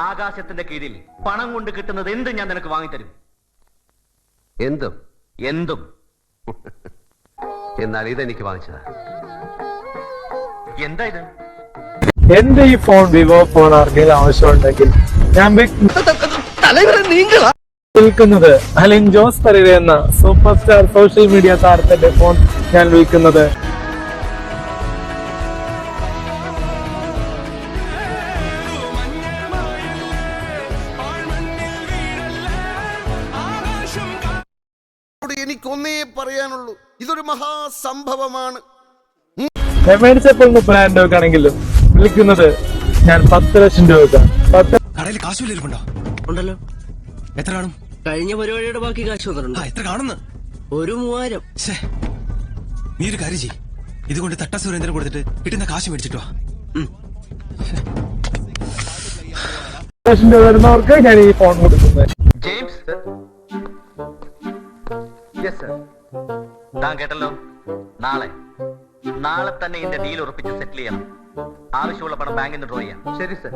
അവകാശത്തിന്റെ കീഴിൽ പണം കൊണ്ട് കിട്ടുന്നത് എന്തും ഞാൻ നിനക്ക് വാങ്ങിത്തരും. എന്തും? എന്തും. എന്നാൽ ഇതെനിക്ക് വാങ്ങിച്ചതാ. എന്താ ഇത്? എന്റെ ഈ ഫോൺ വിവോ ഫോൺ ആർക്കെങ്കിലും ആവശ്യമുണ്ടെങ്കിൽ ഞാൻ വിൽക്കുന്നത് വിൽക്കുന്നത് അലിൻ ജോസ് പെരേര എന്ന സൂപ്പർ സ്റ്റാർ സോഷ്യൽ മീഡിയ താരത്തിന്റെ ഫോൺ ഞാൻ വിൽക്കുന്നത്. എനിക്കൊന്നേ പറയാനുള്ളൂ. ഇതൊരു മഹാസംഭവമാണ്. രൂപക്കാണെങ്കിലും വിൽക്കുന്നത് ഞാൻ പത്ത് ലക്ഷം രൂപക്കാണ്. പത്ത് കടയിൽ കാശ് വല്ലിരിപ്പുണ്ടോ ഉണ്ടല്ലോ. എത്ര കാണും? കഴിഞ്ഞ പരിപാടിയുടെ ബാക്കി കാശ് വന്നിട്ടുണ്ട്. എത്ര കാണുന്നു? ഒരു മൂവായിരം. നീ ഒരു കാര്യം ചെയ്യ്. ഇതുകൊണ്ട് തട്ട സുരേന്ദ്രൻ കൊടുത്തിട്ട് കിട്ടുന്ന കാശ് മേടിച്ചിട്ട് വാ. ലക്ഷം രൂപ വരുന്നവർക്ക് ഞാൻ ഈ ഫോൺ കൊടുക്കുന്നത്. താൻ കേട്ടല്ലോ? നാളെ. നാളെ തന്നെ ഇതിന്റെ ഡീൽ ഉറപ്പിച്ച് സെറ്റിൽ ചെയ്യണം. ആവശ്യമുള്ള പണം ബാങ്കിൽ നിന്ന് ഡ്രോ ചെയ്യാം. ശരി സർ